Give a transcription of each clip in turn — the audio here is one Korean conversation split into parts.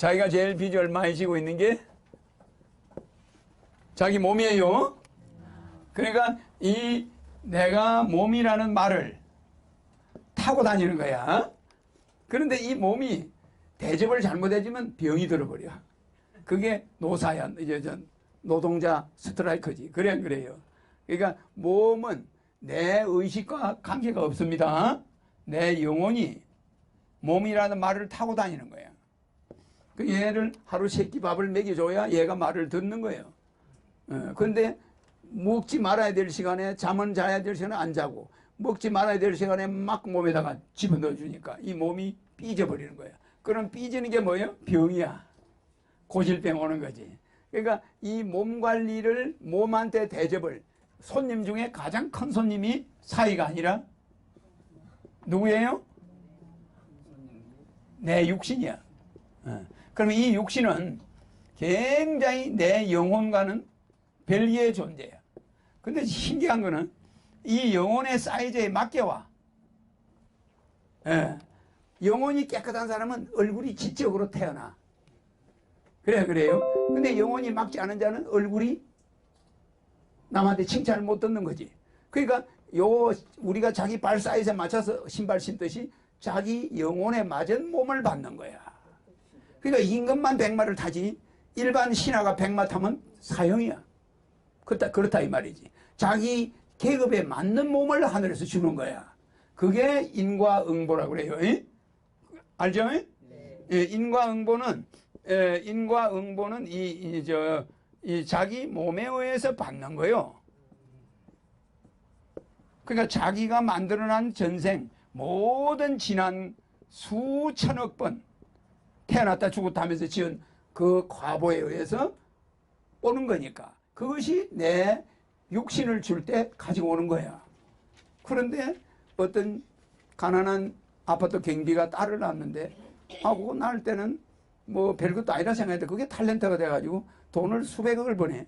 어, 자기가 제일 빚을 많이 지고 있는 게 자기 몸이에요. 그러니까 이 내가 몸이라는 말을 타고 다니는 거야. 그런데 이 몸이 대접을 잘못해주면 병이 들어버려. 그게 노사야. 이제 전 노동자 스트라이크지. 그래 안 그래요. 그러니까 몸은 내 의식과 관계가 없습니다. 내 영혼이 몸이라는 말을 타고 다니는 거야. 그 얘를 하루 세끼 밥을 먹여줘야 얘가 말을 듣는 거예요. 어, 근데 먹지 말아야 될 시간에 잠은 자야 될 시간에 안 자고 먹지 말아야 될 시간에 막 몸에다가 집어넣어 주니까 이 몸이 삐져버리는 거야. 그럼 삐지는 게 뭐예요? 병이야. 고질병 오는 거지. 그러니까 이 몸 관리를 몸한테 대접을 손님 중에 가장 큰 손님이 사이가 아니라 누구예요? 내 육신이야. 어. 그럼 이 육신은 굉장히 내 영혼과는 별개의 존재야. 근데 신기한 거는 이 영혼의 사이즈에 맞게와. 예. 영혼이 깨끗한 사람은 얼굴이 지적으로 태어나. 그래, 그래요. 근데 영혼이 막지 않은 자는 얼굴이 남한테 칭찬을 못 듣는 거지. 그러니까 요 우리가 자기 발 사이즈에 맞춰서 신발 신듯이 자기 영혼에 맞은 몸을 받는 거야. 그러니까 임금만 백마를 타지 일반 신하가 백마 타면 사형이야. 그렇다, 그렇다 이 말이지. 자기 계급에 맞는 몸을 하늘에서 주는 거야. 그게 인과응보라고 그래요. 에? 알죠? 예, 인과응보는 에, 인과응보는 이, 이, 저, 이 자기 몸에 의해서 받는 거요. 그러니까 자기가 만들어낸 전생 모든 지난 수천억 번 태어났다 죽었다 하면서 지은 그 과보에 의해서 오는 거니까 그것이 내 육신을 줄 때 가지고 오는 거야. 그런데 어떤 가난한 아파트 경비가 딸을 낳았는데 아 그거 낳을 때는 뭐 별것도 아니라 생각했는데 그게 탤런트가 돼가지고 돈을 수백억을 버네.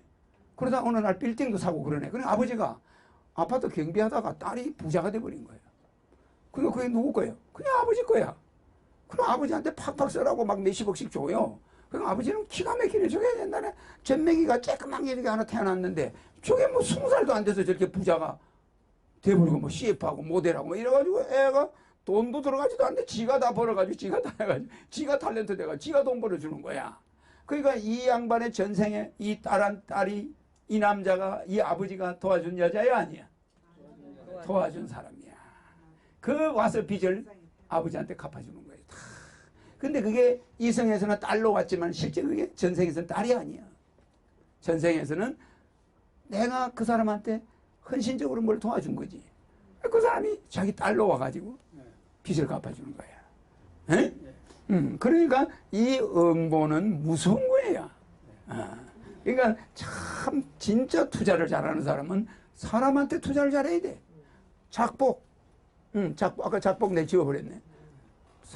그러다 어느 날 빌딩도 사고 그러네. 그래 아버지가 아파트 경비하다가 딸이 부자가 돼버린 거예요. 그러니까 그게 누구 거예요? 그냥 아버지 거야. 그럼 아버지한테 팍팍 써라고 막 몇십억씩 줘요. 그럼 아버지는 기가 막히네. 저게 옛날에 전매기가 쬐끄만 이렇게 하나 태어났는데 저게 뭐 스무 살도 안 돼서 저렇게 부자가 돼버리고 뭐 CF하고 모델하고 뭐 이래가지고 애가 돈도 들어가지도 않는데 지가 다 벌어가지고 지가 다 해가지고 지가 탤런트 돼가지고 지가 돈 벌어주는 거야. 그러니까 이 양반의 전생에 이 딸한 딸이 이 남자가 이 아버지가 도와준 여자야 아니야? 도와준 사람이야. 그 와서 빚을 아버지한테 갚아주는. 다. 근데 그게 이성에서는 딸로 왔지만 실제 그게 전생에서는 딸이 아니야. 전생에서는 내가 그 사람한테 헌신적으로 뭘 도와준 거지. 그 사람이 자기 딸로 와가지고 빚을 갚아주는 거야. 에? 음, 그러니까 이 응보는 무서운 거예요. 아, 그러니까 참 진짜 투자를 잘하는 사람은 사람한테 투자를 잘해야 돼. 작복, 음, 작복 아까 작복 내 지워버렸네.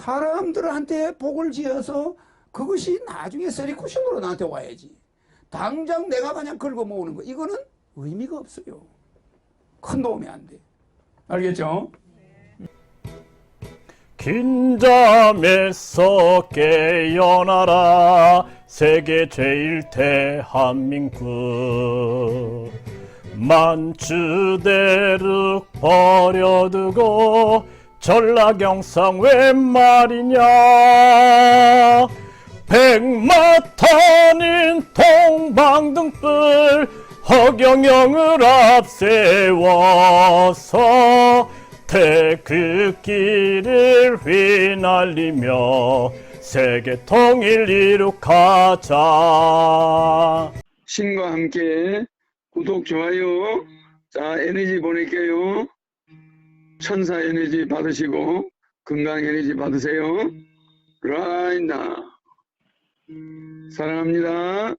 사람들한테 복을 지어서 그것이 나중에 쓰리쿠션으로 나한테 와야지. 당장 내가 그냥 긁어 모으는 거 이거는 의미가 없어요. 큰 도움이 안 돼. 알겠죠? 긴 잠에서 깨어나라 세계 제일 대한민국 만주대륙 버려두고 전라경상 웬 말이냐 백마탄인 동방등불 허경영을 앞세워서 태극기를 휘날리며 세계 통일 이룩하자. 신과 함께 구독, 좋아요. 자, 에너지 보낼게요. 천사 에너지 받으시고 건강 에너지 받으세요. 라이나. 사랑합니다.